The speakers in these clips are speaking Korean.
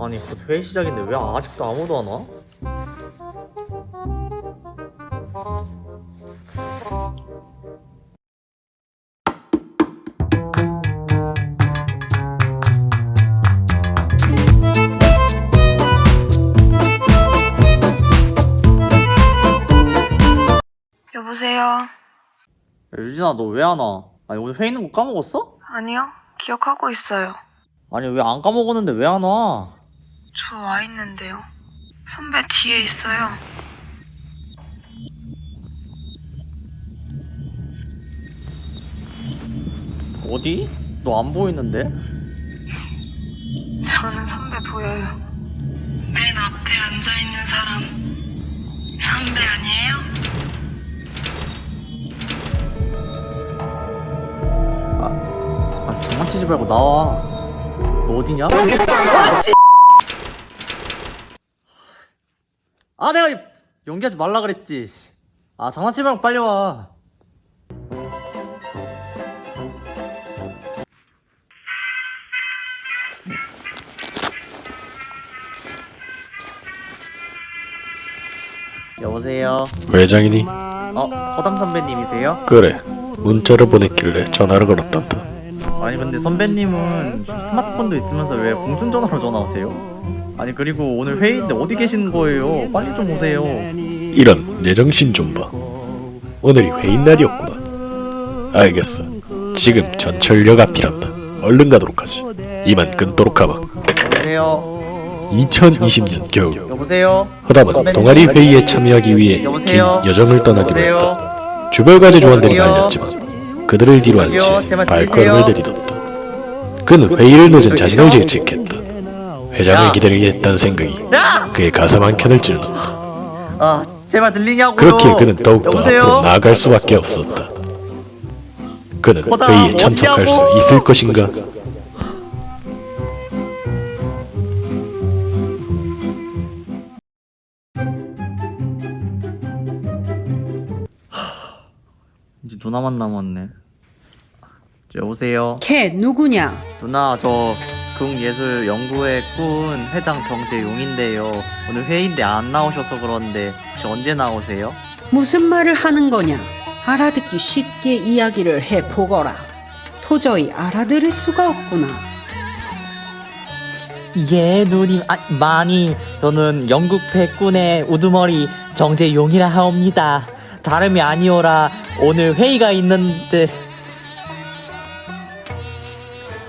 아니 곧 회의 시작인데 왜 아직도 아무도 안 와? 여보세요? 야, 유진아 너 왜 안 와? 아니 오늘 회의 있는 거 까먹었어? 아니요, 기억하고 있어요. 아니 왜 안 까먹었는데 왜 안 와? 저 와 있는데요. 선배 뒤에 있어요. 어디? 너 안 보이는데? 저는 선배 보여요. 맨 앞에 앉아 있는 사람. 선배 아니에요? 아 장난치지 말고 나와 너 어디냐? 아 내가 연기하지 말라 그랬지 씨. 아 장난치지 말고 빨리 와 여보세요 회장이니? 어? 허담 선배님이세요? 그래 문자를 보냈길래 전화를 걸었단다 아니 근데 선배님은 스마트폰도 있으면서 왜 공중전화로 전화하세요? 아니 그리고 오늘 회의인데 어디 계시는 거예요? 빨리 좀 오세요 이런 내 정신 좀 봐 오늘이 회의 날이었구나 알겠어 지금 전철역 앞이란다 얼른 가도록 하지 이만 끊도록 하마 여보세요? 2020년 겨울 여보세요? 허담은. 동아리 회의에 참여하기 위해 긴? 여정을 떠나기로 했다? 주별과제 여보세요? 날렸지만 그들을 뒤로 한 제발 발걸음을? 내딛었다 그는 회의를 늦은 자신을? 질책했다 회장을 야! 기다리게 했다는 생각이 야! 그의 가슴 한 켠을 찔렀다 아 제발 들리냐고요? 그렇게 그는 더욱더 여보세요? 앞으로 나아갈 수밖에 없었다. 그는 회의에 참석할 수? 있을 것인가? 누나만 남았네 저, 여보세요? 걔 누구냐? 누나 저 극예술 연구회 꾼 회장 정재용인데요 오늘 회의인데 안 나오셔서 그런데 혹시 언제 나오세요? 무슨 말을 하는 거냐? 알아듣기 쉽게 이야기를 해 보거라. 도저히 알아들을 수가 없구나. 예, 누님, 아, 많이. 저는 영국 백군의 우두머리 정재용이라 하옵니다. 다름이 아니오라 오늘 회의가 있는데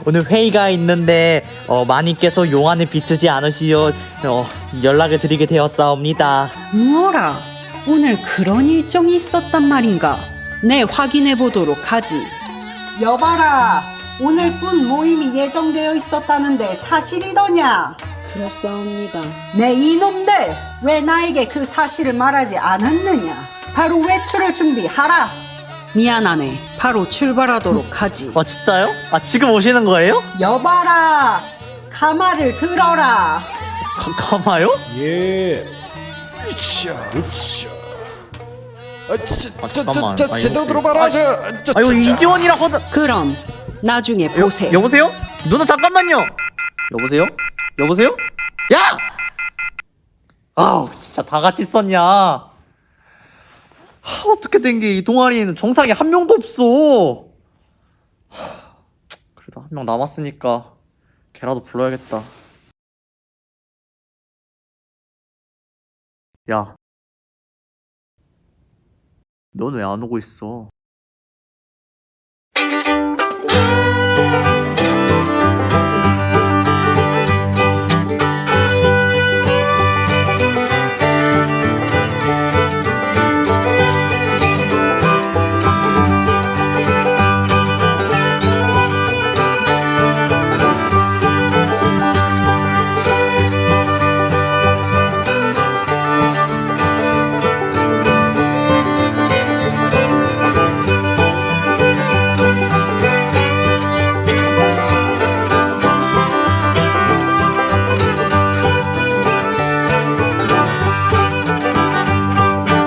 오늘 회의가 있는데 어, 마님께서 용안을 비추지 않으시오 어, 연락을 드리게 되었사옵니다. 무어라. 오늘 그런 일정이 있었단 말인가? 네, 확인해 보도록 하지. 여봐라. 오늘 꾼 모임이 예정되어 있었다는데 사실이더냐? 그렇사옵니다. 네 이놈들 왜 나에게 그 사실을 말하지 않았느냐? 바로 외출을 준비하라. 미안하네. 바로 출발하도록 하지. 아 진짜요? 아 지금 오시는 거예요? 여봐라. 가마를 들어라. 가, 가마요? 예. 으쌰, 으쌰. 아, 저, 아, 잠깐만. 저, 저, 아니, 제대로 혹시- 들어봐라, 아, 저, 저, 아 이거 저, 저. 이지원이라 허다 그럼 나중에 여, 보세요. 여보세요? 누나 잠깐만요. 여보세요? 여보세요? 야! 아우 진짜 다 같이 썼냐? 하, 어떻게 된 게 이 동아리에는 정상이 한 명도 없어. 하, 그래도 한 명 남았으니까 걔라도 불러야겠다. 야, 넌 왜 안 오고 있어?